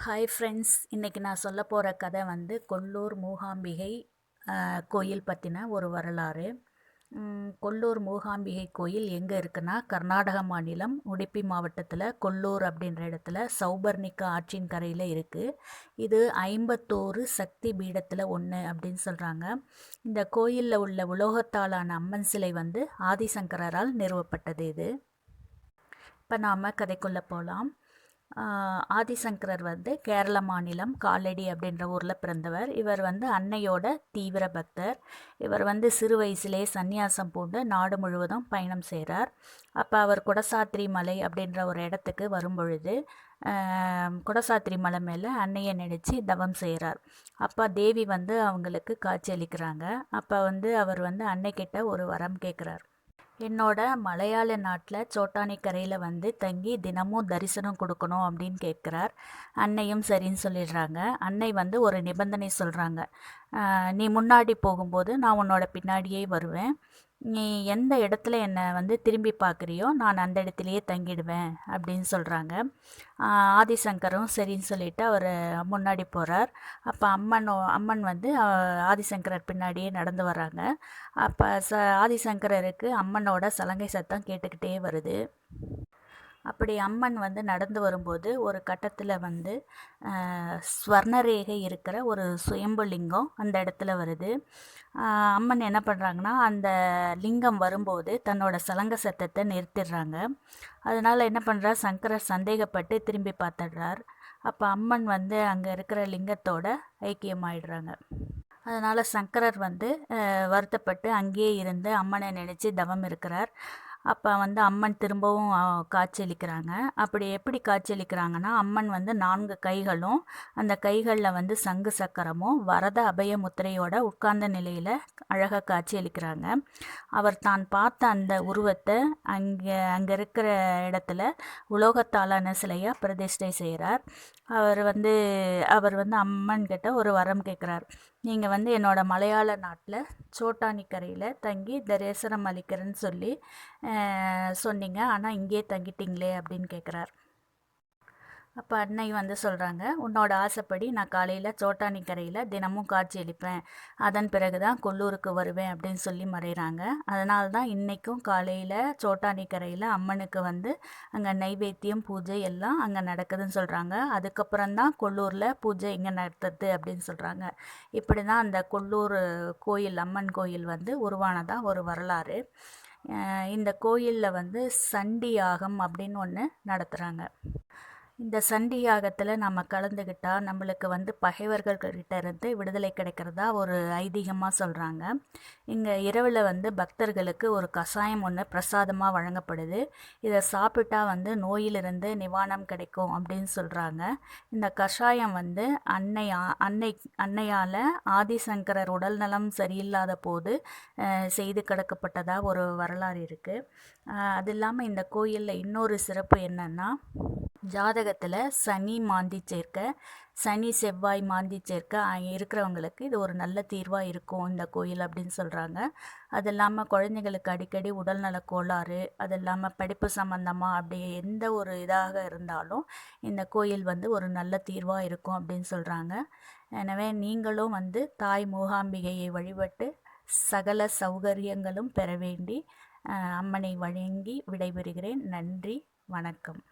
Hi friends இன்றைக்கி நான் சொல்ல போகிற கதை வந்து கொல்லூர் மூகாம்பிகை கோயில் பற்றின ஒரு வரலாறு. கொல்லூர் மூகாம்பிகை கோயில் எங்கே இருக்குன்னா கர்நாடக மாநிலம் உடுப்பி மாவட்டத்தில் கொல்லூர் அப்படின்ற இடத்துல சௌபர்ணிகா ஆற்றின் கரையில் இருக்குது இது ஐம்பத்தோரு சக்தி பீடத்தில் ஒன்று அப்படின்னு சொல்கிறாங்க இந்த கோயிலில் உள்ள உலோகத்தாலான அம்மன் சிலை வந்து ஆதிசங்கரால் நிறுவப்பட்டது இது. இப்போ நாம் கதைக்குள்ளே போகலாம் ஆதிசங்கரர் வந்து கேரள மாநிலம் காலடி அப்படின்ற ஊரில் பிறந்தவர். இவர் வந்து அன்னையோட தீவிர பக்தர். இவர் வந்து சிறு வயசுலேயே சந்நியாசம் பூண்டு நாடு முழுவதும் பயணம் செய்கிறார் அப்போ அவர் குடசாத்திரி மலை அப்படின்ற ஒரு இடத்துக்கு வரும்பொழுது குடசாத்திரி மலை மேலே அன்னையை நினச்சி தவம் செய்கிறார் அப்போ தேவி வந்து அவங்களுக்கு காட்சி அளிக்கிறாங்க. அப்போ வந்து அவர் வந்து அன்னைக்கிட்ட ஒரு வரம் கேட்குறார் என்னோட மலையாள நாட்டில் சோட்டானி கரையில் வந்து தங்கி தினமும் தரிசனம் கொடுக்கணும் அப்படின்னு கேட்குறார். அன்னையும் சரின்னு சொல்லிடுறாங்க. அன்னை வந்து ஒரு நிபந்தனை சொல்கிறாங்க நீ முன்னாடி போகும்போது நான் உன்னோட பின்னாடியே வருவேன். நீ எந்த இடத்துல என்னை வந்து திரும்பி பார்க்குறியோ நான் அந்த இடத்துலையே தங்கிடுவேன் அப்படின்னு சொல்கிறாங்க ஆதிசங்கரும் சரின்னு சொல்லிவிட்டு அவர் முன்னாடி போகிறார் அப்போ அம்மன் அம்மன் வந்து ஆதிசங்கரர் பின்னாடியே நடந்து வராங்க. அப்போ ச ஆதிசங்கரருக்கு அம்மனோட சலங்கை சத்தம் கேட்டுக்கிட்டே வருது. அப்படி அம்மன் வந்து நடந்து வரும்போது ஒரு கட்டத்தில் வந்து ஸ்வர்ணரேகை இருக்கிற ஒரு சுயம்பு லிங்கம் அந்த இடத்துல வருது. அம்மன் என்ன பண்ணுறாங்கன்னா அந்த லிங்கம் வரும்போது தன்னோட சலங்க சத்தத்தை நிறுத்திடுறாங்க. அதனால் என்ன பண்ணுறா சங்கரர் சந்தேகப்பட்டு திரும்பி பார்த்துடுறார். அப்போ அம்மன் வந்து அங்கே இருக்கிற லிங்கத்தோட ஐக்கியமாயிடுறாங்க. அதனால் சங்கரர் வந்து வருத்தப்பட்டு அங்கேயே இருந்து அம்மனை நினச்சி தவம் இருக்கிறார். அப்போ வந்து அம்மன் திரும்பவும் காட்சியளிக்கிறாங்க. அப்படி எப்படி காட்சியளிக்கிறாங்கன்னா அம்மன் வந்து நான்கு கைகளும் அந்த கைகளில் வந்து சங்கு சக்கரமும் வரத அபய முத்திரையோட உட்கார்ந்த நிலையில் அழகாக காட்சியளிக்கிறாங்க. அவர் தான் பார்த்த அந்த உருவத்தை அங்கே அங்கே இருக்கிற இடத்துல உலோகத்தாலான சிலையாக பிரதிஷ்டை செய்கிறார். அவர் வந்து அவர் வந்து அம்மன் கிட்ட ஒரு வரம் கேட்குறார். நீங்கள் வந்து என்னோடய மலையாள நாட்டில் சோட்டானிக்கரையில் தங்கி தரிசனம் அளிக்கிறேன்னு சொல்லி சொன்னீங்க. ஆனால் இங்கேயே தங்கிட்டிங்களே அப்படின்னு கேட்குறார் அப்போ அன்னை வந்து சொல்கிறாங்க உன்னோட ஆசைப்படி நான் காலையில் சோட்டானி கரையில் தினமும் காட்சி அளிப்பேன் அதன் பிறகு தான் கொல்லூருக்கு வருவேன் அப்படின்னு சொல்லி மறைகிறாங்க அதனால தான் இன்றைக்கும் காலையில் சோட்டானி கரையில் அம்மனுக்கு வந்து அங்கே நைவேத்தியம் பூஜை எல்லாம் அங்கே நடக்குதுன்னு சொல்கிறாங்க அதுக்கப்புறம் தான் கொல்லூரில் பூஜை இங்கே நடத்துது அப்படின்னு சொல்கிறாங்க இப்படி தான் அந்த கொல்லூர் கோயில் அம்மன் கோயில் வந்து உருவானதாக ஒரு வரலாறு. இந்த கோயிலில் வந்து சண்டி யாகம் அப்படின்னு ஒன்று நடத்துகிறாங்க இந்த சண்டி யாகத்தில் நம்ம கலந்துக்கிட்டால் நம்மளுக்கு வந்து பகைவர்கள்கிட்ட இருந்து விடுதலை கிடைக்கிறதா ஒரு ஐதீகமாக சொல்கிறாங்க இங்கே இரவில் வந்து பக்தர்களுக்கு ஒரு கஷாயம் ஒன்று பிரசாதமாக வழங்கப்படுது. இதை சாப்பிட்டா வந்து நோயிலிருந்து நிவாரணம் கிடைக்கும் அப்படின்னு சொல்கிறாங்க இந்த கஷாயம் வந்து அன்னை அன்னை அன்னையால் ஆதிசங்கரர் உடல்நலம் சரியில்லாத போது செய்து கிடக்கப்பட்டதாக ஒரு வரலாறு இருக்குது அது இல்லாமல் இந்த கோயிலில் இன்னொரு சிறப்பு என்னென்னா ஜாதகத்தில் சனி மாந்தி சேர்க்க சனி செவ்வாய் மாந்தி சேர்க்க இருக்கிறவங்களுக்கு இது ஒரு நல்ல தீர்வாக இருக்கும் இந்த கோயில் அப்படின்னு சொல்கிறாங்க அது இல்லாமல் குழந்தைங்களுக்கு அடிக்கடி உடல்நல கோளாறு அது இல்லாமல் படிப்பு சம்மந்தமாக அப்படி எந்த ஒரு இதாக இருந்தாலும் இந்த கோயில் வந்து ஒரு நல்ல தீர்வாக இருக்கும் அப்படின்னு சொல்கிறாங்க எனவே நீங்களும் வந்து தாய் மூகாம்பிகையை வழிபட்டு சகல சௌகரியங்களும் பெற வேண்டி அம்மனை வழங்கி விடைபெறுகிறேன். நன்றி வணக்கம்.